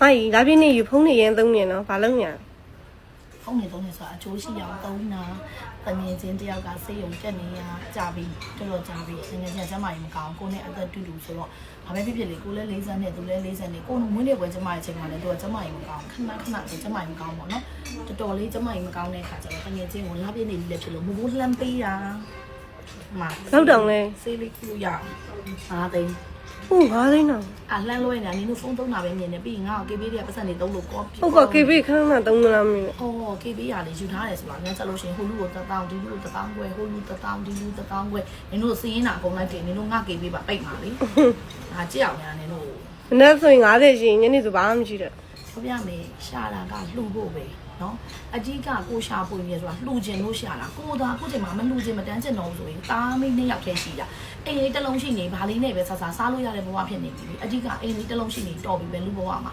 မိုင်းလာပြည့်နေယူဖုန်းနေရင်သုံးနေနော်ဘာလုပ်ညာဖုန်းနေသုံးနေဆိုတာအချိုးရှိအောင်သုံးတာတငယ်ချင်းတယောက်ကစေးရုံတက်နေရကြာပြီတော်တော်ကြာပြီတငယ်ချင်းကကျမကြီးမကောင်းကိုနဲ့အသက်တူတူဆိုတော့ဘာပဲဖြစ်ဖြစ်လေကိုလည်း40နဲ့သူလည်း40နဲ့ကိုမွေးနေ့ပွဲကျမရဲ့ချိန်မှာလည်းသူကကျမကြီးမကောင်းခဏခဏဆိုကျမကြီးမကောင်းပေါ့နော်တော်တော်လေးကျမကြီးမကောင်းတဲ့ခါကျတော့တငယ်ချင်းကိုလာပြည့်နေပြီလည်းဖြစ်လို့မဘူးလှမ်းပေးတာမှာလောက်တောင်လဲစေးလေးခုရအောင်ဟာသိန်း ဟုတ်ငါးသိန်းတော့အလှမ်းလွှဲနေတာနင်တို့ဖုန်းသုံးတာပဲမြင်နေပြီးရင်ငါ့ကို KB တွေကပတ်စံနေသုံးလို့ကောဟုတ်က KB ခဏခဏသုံးမလားမင်း။အော် KB ရလေယူထားတယ်ဆိုတာငါချက်လို့ရှိရင်ဟိုလူကို1000ဒီလူကို1000ခွဲဟိုလူ1000ဒီလူ1000ခွဲနင်တို့စီးရင်တာအကုန်လိုက်တယ်နင်တို့ငါ KB ပါပိတ်ပါလေ။ဒါကြည့်အောင်ညာနင်တို့မနေ့ဆိုရင်90ရှိရင်ညနေဆိုဘာမှမရှိတော့ပြောပြမယ်ရှာတာကလှူဖို့ပဲနော်အကြီးကကိုရှာပွင့်ပြဆိုတာလှူခြင်းလို့ရှာတာကိုသာအခုချိန်မှာမလှူခြင်းမတန်းကျင်တော့ဘူးဆိုရင်တားမိနှစ်ယောက်တည်းရှိတာ အိမ်လေးတစ်လုံးရှိနေဘာလေးနဲ့ပဲဆဆစားလို့ရတဲ့ဘဝဖြစ်နေပြီအကြီးကအိမ်လေးတစ်လုံးရှိနေတော်ပြီပဲလူဘဝမှာ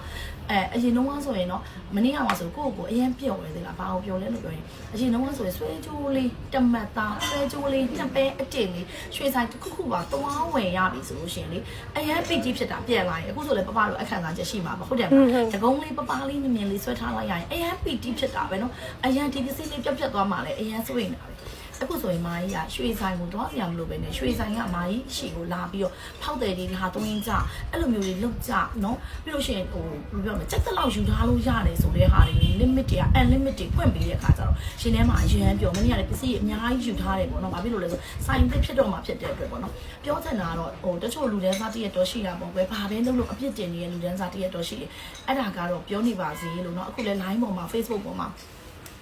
အဲအရင်တော့ဆိုရင်တော့မနေ့ကမှဆိုကိုယ့်ကိုယ်အရင်ပျော်တယ်တဲ့လားဘာအောင်ပျော်လဲလို့ပြောရင်အရင်တော့ဆိုရင်ဆွဲကြိုးလေးတမတ်သားဆွဲကြိုးလေးနှစ်ပဲအတင်လေးရွှေဆိုင်တစ်ခုခုပါတွားဝင်ရပြီဆိုလို့ရှိရင်လေအရင်ပိတ်ကြီးဖြစ်တာပြန်လာရင်အခုဆိုလည်းပပတို့အခန့်စားချက်ရှိမှာပါဟုတ်တယ်မလားတကုံးလေးပပလေးမြင်မြင်လေးဆွဲထားလိုက်ရရင်အရင်ပိတ်ကြီးဖြစ်တာပဲနော်အရင်ဒီပစ္စည်းလေးပြတ်ပြတ်သွားမှလည်းအရင်ဆွေးနေတာပဲ အခုဆိုရင်မာကြီးကရွှေဆိုင်ကိုတော့ပြန်မလို့ပဲနဲ့ရွှေဆိုင်ကမာကြီးရှီကိုလာပြီးတော့ဖောက်တယ်ဒီဟာသွင်းကြအဲ့လိုမျိုးတွေလုပ်ကြနော်ပြီးလို့ရှိရင်ဟိုဘယ်လိုပြောမလဲစက်တက်လောက်ယူထားလို့ရတယ်ဆိုတဲ့ဟာတွေ limit တွေက unlimited တွေဖွင့်ပေးတဲ့အခါကျတော့ရှင်ထဲမှာအရင်ပြောမင်းရတယ်ပစ္စည်းအများကြီးယူထားတယ်ပေါ့နော်ဘာဖြစ်လို့လဲဆိုဆိုင်သစ်ဖြစ်တော့မှဖြစ်တဲ့အတွက်ပေါ့နော်ပြောချင်တာကတော့ဟိုတချို့လူတန်းစားတည့်ရတော့ရှိတာပေါ့ကွယ်ဘာပဲလုပ်လို့အပြစ်တင်နေတဲ့လူတန်းစားတည့်ရတော့ရှိတယ်အဲ့ဒါကတော့ပြောနေပါစေလို့နော်အခုလဲ line ပေါ်မှာ Facebook ပေါ်မှာ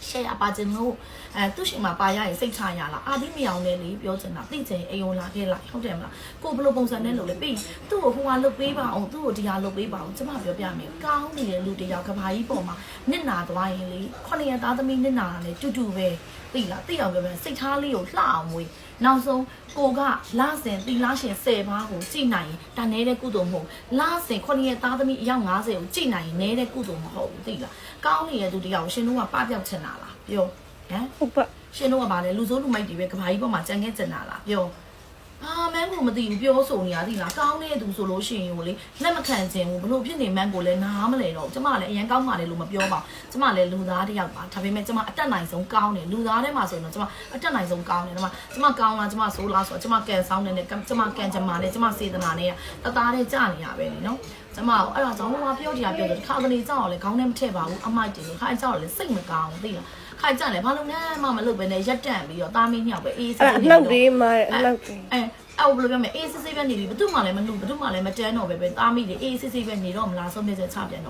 share ပါခြင်းလို့အဲသူရှိမှာပါရရင်စိတ်ချရလားအာဒီမယောင်လေးလေပြောချင်တာသိချင်အိမ်ုံလာခဲ့လိုက်ဟုတ်တယ်မလားကိုဘယ်လိုပုံစံနဲ့လုပ်လဲပြီးသူ့ကိုဟိုကလုပ်ပေးပါအောင်သူ့ကိုဒီဟာလုပ်ပေးပါအောင်ကျမပြောပြမယ်ကောင်းနေတဲ့လူတယောက်ကဘာကြီးပေါ်မှာနစ်နာသွားရင်လေခုနှစ်ရသားသမီးနစ်နာတာလေတူတူပဲသိလားသိအောင်ပြောမယ်စိတ်ထားလေးကိုလှအောင်ဝေး နောက်ဆုံးကိုကလဆင်တီလားရှင်10ပါးကိုကြည်နိုင်ရင်ဒါနေတဲ့ကုသိုလ်မဟုတ်လဆင်ခုနှစ်ရသားသမီးအယောက်90ကိုကြည်နိုင်ရင်နေတဲ့ကုသိုလ်မဟုတ်ဘူးသိလားကောင်းနေတဲ့သူတယောက်ရှင်တို့ကပပြောက်ချင်တာလားပြောဟမ်ဟုတ်ပါရှင်တို့ကဗာလဲလူစိုးလူမိုက်တွေပဲကဘာကြီးပေါ်မှာကြံခဲ့ကျင်တာလားပြော အာမန်းကိုမသိဘူးပြောဆိုနေရသည်လားကောင်းတဲ့သူဆိုလို့ရှိရင်ကိုလေလက်မခံခြင်းဘူးဘလို့ဖြစ်နေမန်းကိုလည်းနားမလဲတော့ကျမလည်းအရင်ကောင်းပါလေလို့မပြောပါဘူးကျမလည်းလူသားတစ်ယောက်ပါဒါပေမဲ့ကျမအတက်နိုင်ဆုံးကောင်းတယ်လူသားထဲမှာဆိုရင်တော့ကျမအတက်နိုင်ဆုံးကောင်းတယ်ဒါမှကျမကောင်းလားကျမဆိုးလားဆိုတော့ကျမကန်ဆောင်နေတယ်ကျမကန်ကြမှာနဲ့ကျမစေတနာနဲ့တသားတဲ့ကြာနေရပဲလေနော်ကျမကအဲ့ဒါကြောင့်ဟိုကပြောတရားပြောတယ်တစ်ခါတလေကြောက်ရလဲခေါင်းထဲမထည့်ပါဘူးအမိုက်တယ်ခါကြောက်ရလဲစိတ်မကောင်းဘူးသိလားခိုင်ကြတယ်ဘာလို့လဲမမလုပ်ပဲနဲ့ရက်တန့်ပြီးတော့တာမင်းညောက်ပဲအေးစစ်အဲ့ဒါအနှုတ်လေးမအနှုတ်လေးအဲအဲ့ဘယ်လိုပြောမလဲအေးစစ်စစ်ပဲနေပြီဘယ်သူမှလည်းမလူဘယ်သူမှလည်းမတန်းတော့ပဲပဲတာမီးတွေအေးစစ်စစ်ပဲနေတော့မလားဆုံးဖြတ်ချက်ချပြန်တော့